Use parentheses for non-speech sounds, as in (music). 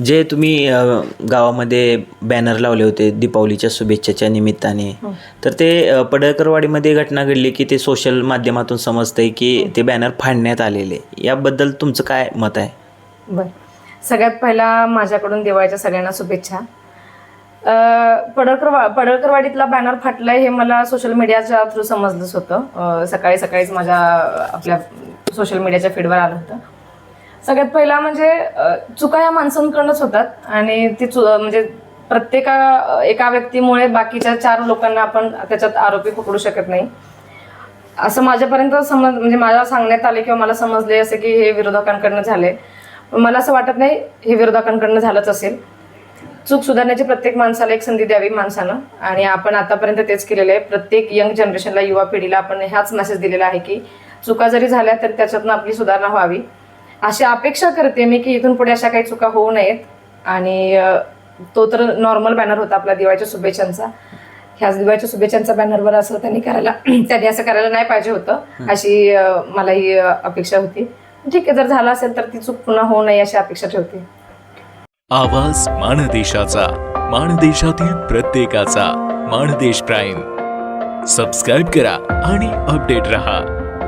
जे तुम्ही अ, गावामध्ये बॅनर लावले होते दीपावलीच्या शुभेच्छाच्या निमित्ताने तर ते अ, पडळकरवाडीमध्ये घटना घडली की ते सोशल माध्यमातून समजतंय की ते बॅनर फाडण्यात आलेले. याबद्दल तुमचं काय मत आहे? बर. सगळ्यात पहिला माझ्याकडून दिवाळीच्या सगळ्यांना शुभेच्छा. अं, पडळकर पडळकरवाडीतला बॅनर फाटलाय हे मला सोशल मीडियाच्या थ्रू समजलंच होतं. अं, सकाळी सकाळीच माझ्या अं, आपल्या सोशल मीडियाच्या फीडवर आलं होतं. सगळ्यात पहिला म्हणजे चुका या माणसांकडूनच होतात आणि ती चु म्हणजे प्रत्येका एका व्यक्तीमुळे बाकीच्या चार लोकांना आपण त्याच्यात आरोपी पकडू शकत नाही. असं माझ्यापर्यंत समज म्हणजे मला सांगण्यात आले किंवा मला समजले असे की हे विरोधकांकडनं झाले. मला असं वाटत नाही हे विरोधकांकडनं झालंच असेल. चूक सुधारण्याची प्रत्येक माणसाला एक संधी द्यावी माणसानं आणि आपण आतापर्यंत तेच केलेलं आहे. प्रत्येक यंग जनरेशनला युवा पिढीला आपण ह्याच मेसेज दिलेला आहे की चुका जरी झाल्या तर त्याच्यातनं आपली सुधारणा व्हावी. अशी अपेक्षा करते मी की इथून पुढे अशा काही चुका होऊ नयेत. आणि तो तर नॉर्मल बॅनर होता आपला दिवाळीच्या शुभेच्छांचा. ह्याच दिवाळीच्या शुभेच्छांचा बॅनरवर असं त्यांनी करायला (clears throat) त्यांनी असं करायला नाही पाहिजे होतं. अशी मला ही अपेक्षा होती. ठीक आहे जर झालं असेल तर ती चूक पुन्हा होऊ नये अशी अपेक्षा ठेवते. आवाज माणदेशाचा माणदेशातील प्रत्येकाचा माणदेश प्राईम. सबस्क्राईब करा आणि अपडेट रहा.